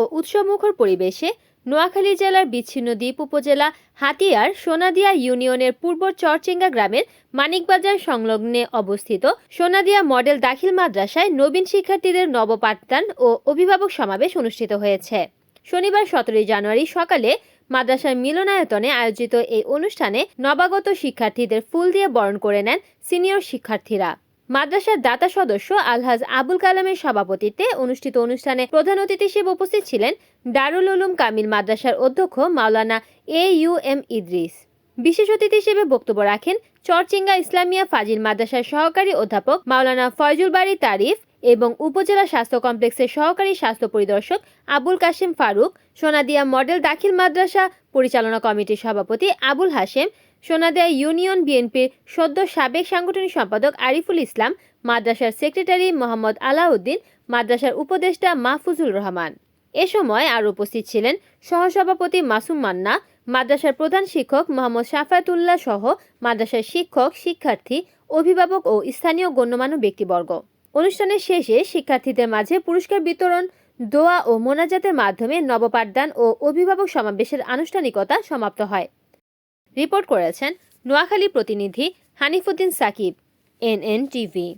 ও উৎসবমুখর পরিবেশে নোয়াখালী জেলার বিচ্ছিন্ন দ্বীপ উপজেলা হাতিয়ার সোনাদিয়া ইউনিয়নের পূর্ব চরচেঙ্গা গ্রামের মানিকবাজার সংলগ্নে অবস্থিত সোনাদিয়া মডেল দাখিল মাদ্রাসায় নবীন শিক্ষার্থীদের নবপাঠদান ও অভিভাবক সমাবেশ অনুষ্ঠিত হয়েছে। শনিবার সতেরোই জানুয়ারি সকালে মাদ্রাসার মিলনায়তনে আয়োজিত এই অনুষ্ঠানে নবাগত শিক্ষার্থীদের ফুল দিয়ে বরণ করে নেন সিনিয়র শিক্ষার্থীরা। মাদ্রাসার দাতা সদস্য আলহাজ আবুল কালামের সভাপতিত্বে অনুষ্ঠিত অনুষ্ঠানে প্রধান অতিথি হিসেবে উপস্থিত ছিলেন দারুল উলুম কামিল মাদ্রাসার অধ্যক্ষ মাওলানা এ ইউ এম ইদ্রিস। বিশেষ অতিথি হিসেবে বক্তব্য রাখেন চরচিঙ্গা ইসলামিয়া ফাজিল মাদ্রাসার সহকারী অধ্যাপক মাওলানা ফয়জুল বাড়ি তারিফ এবং উপজেলা স্বাস্থ্য কমপ্লেক্সের সহকারী স্বাস্থ্য পরিদর্শক আবুল কাশেম ফারুক, সোনাদিয়া মডেল দাখিল মাদ্রাসা পরিচালনা কমিটির সভাপতি আবুল হাশেম, সোনাদিয়া ইউনিয়ন বিএনপির সদ্য সাবেক সাংগঠনিক সম্পাদক আরিফুল ইসলাম, মাদ্রাসার সেক্রেটারি মোহাম্মদ আলাউদ্দিন, মাদ্রাসার উপদেষ্টা মাহফুজুল রহমান। এ সময় আরও উপস্থিত ছিলেন সহসভাপতি মাসুম মান্না, মাদ্রাসার প্রধান শিক্ষক মোহাম্মদ শাফাতুল্লাহ সহ মাদ্রাসার শিক্ষক, শিক্ষার্থী, অভিভাবক ও স্থানীয় গণ্যমান্য ব্যক্তিবর্গ। অনুষ্ঠানের শেষে শিক্ষার্থীদের মাঝে পুরস্কার বিতরণ, দোয়া ও মোনাজাতের মাধ্যমে নবপাঠদান ও অভিভাবক সমাবেশের আনুষ্ঠানিকতা সমাপ্ত হয়। রিপোর্ট করেছেন নোয়াখালী প্রতিনিধি হানিফুদ্দিন সাকিব, এনএন টিভি।